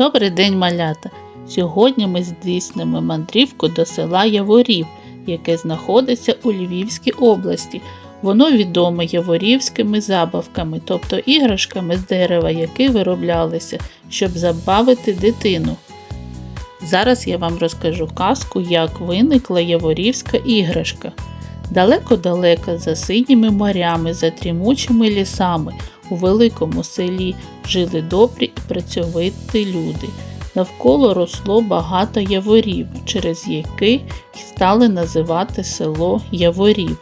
Добрий день, малята! Сьогодні ми здійснимо мандрівку до села Яворів, яке знаходиться у Львівській області. Воно відоме яворівськими забавками, тобто іграшками з дерева, які вироблялися, щоб забавити дитину. Зараз я вам розкажу казку, як виникла яворівська іграшка. Далеко-далеко за синіми морями, за трімучими лісами, у великому селі жили добрі працьовиті люди. Навколо росло багато яворів, через які стали називати село Яворів.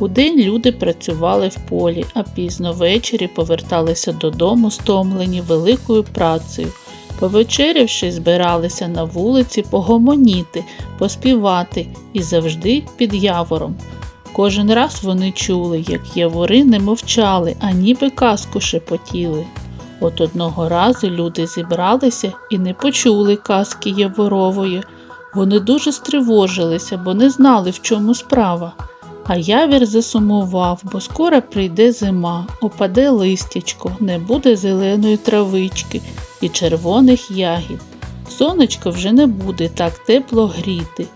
Удень люди працювали в полі, а пізно ввечері поверталися додому, стомлені великою працею. Повечерявши, збиралися на вулиці погомоніти, поспівати і завжди під явором. Кожен раз вони чули, як явори не мовчали, а ніби казку шепотіли. От одного разу люди зібралися і не почули казки Яворової. Вони дуже стривожилися, бо не знали, в чому справа. А явір засумував, бо скоро прийде зима, опаде листячко, не буде зеленої травички і червоних ягід. Сонечко вже не буде так тепло гріти.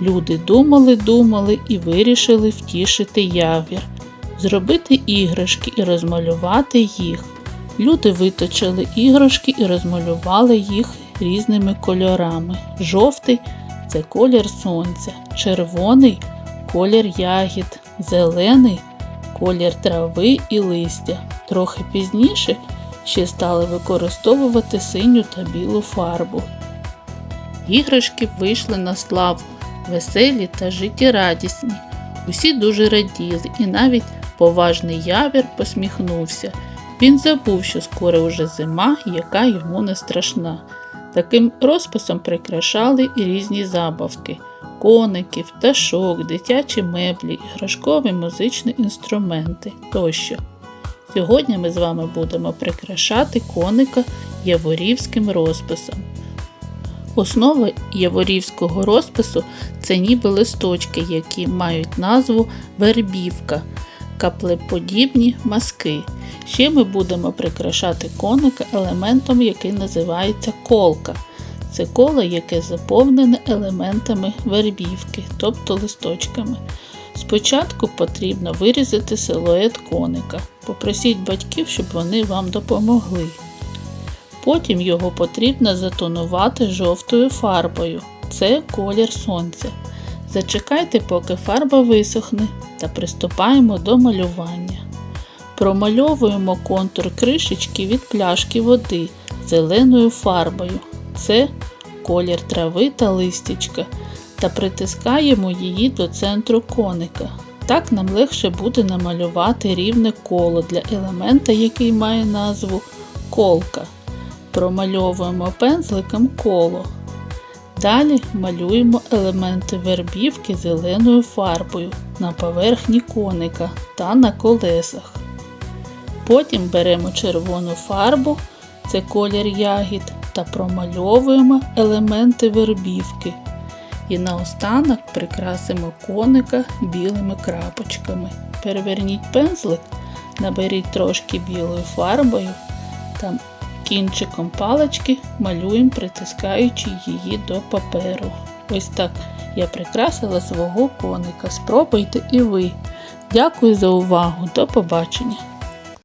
Люди думали, думали і вирішили втішити явір, зробити іграшки і розмалювати їх. Люди виточили іграшки і розмалювали їх різними кольорами. Жовтий це колір сонця, червоний колір ягід, зелений колір трави і листя. Трохи пізніше ще стали використовувати синю та білу фарбу. Іграшки вийшли на славу, веселі та життєрадісні. Усі дуже раділи, і навіть поважний явір посміхнувся. Він забув, що скоро уже зима, яка йому не страшна. Таким розписом прикрашали і різні забавки коники, пташок, дитячі меблі, іграшкові музичні інструменти тощо. Сьогодні ми з вами будемо прикрашати коника яворівським розписом. Основа яворівського розпису це ніби листочки, які мають назву вербівка, каплеподібні маски. Ще ми будемо прикрашати коника елементом, який називається колка. Це коло, яке заповнене елементами вербівки, тобто листочками. Спочатку потрібно вирізати силует коника. Попросіть батьків, щоб вони вам допомогли. Потім його потрібно затонувати жовтою фарбою. Це колір сонця. Зачекайте, поки фарба висохне, та приступаємо до малювання. Промальовуємо контур кришечки від пляшки води зеленою фарбою. Це колір трави та листячка та притискаємо її до центру коника. Так нам легше буде намалювати рівне коло для елемента, який має назву колка. Промальовуємо пензликом коло. Далі малюємо елементи вербівки зеленою фарбою на поверхні коника та на колесах. Потім беремо червону фарбу, це колір ягід, та промальовуємо елементи вербівки. І наостанок прикрасимо коника білими крапочками. Переверніть пензлик, наберіть трошки білою фарбою та кінчиком палички малюємо, притискаючи її до паперу. Ось так я прикрасила свого коника. Спробуйте і ви. Дякую за увагу. До побачення!